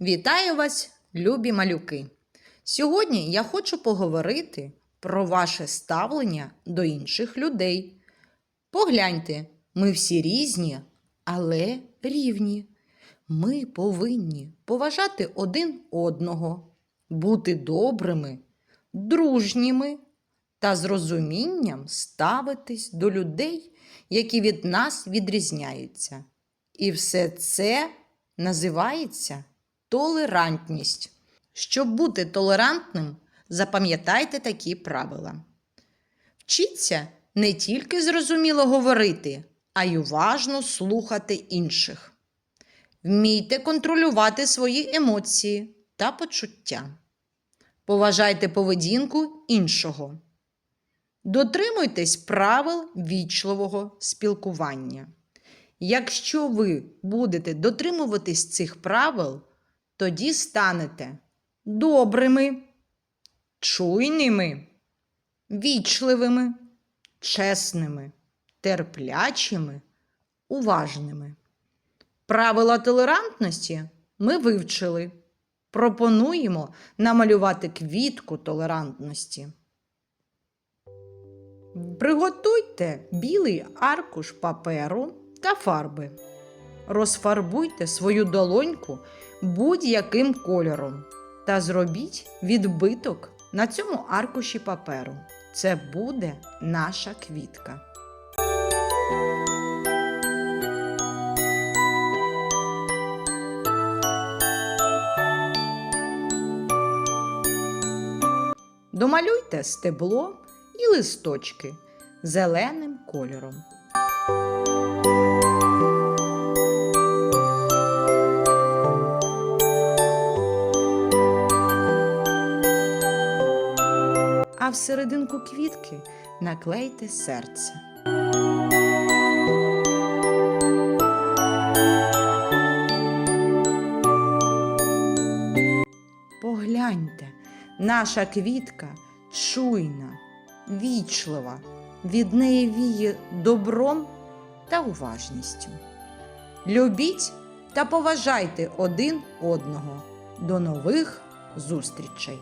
Вітаю вас, любі малюки! Сьогодні я хочу поговорити про ваше ставлення до інших людей. Погляньте, ми всі різні, але рівні. Ми повинні поважати один одного, бути добрими, дружніми та з розумінням ставитись до людей, які від нас відрізняються. І все це називається толерантність. Щоб бути толерантним, запам'ятайте такі правила. Вчіться не тільки зрозуміло говорити, а й уважно слухати інших. Вмійте контролювати свої емоції та почуття. Поважайте поведінку іншого. Дотримуйтесь правил вічливого спілкування. Якщо ви будете дотримуватись цих правил, тоді станете добрими, чуйними, вічливими, чесними, терплячими, уважними. Правила толерантності ми вивчили. Пропонуємо намалювати квітку толерантності. Приготуйте білий аркуш паперу та фарби. Розфарбуйте свою долоньку будь-яким кольором та зробіть відбиток на цьому аркуші паперу. Це буде наша квітка. Домалюйте стебло і листочки зеленим кольором. А в серединку квітки наклейте серце. Погляньте, наша квітка чуйна, вічлива, від неї віє добром та уважністю. Любіть та поважайте один одного. До нових зустрічей!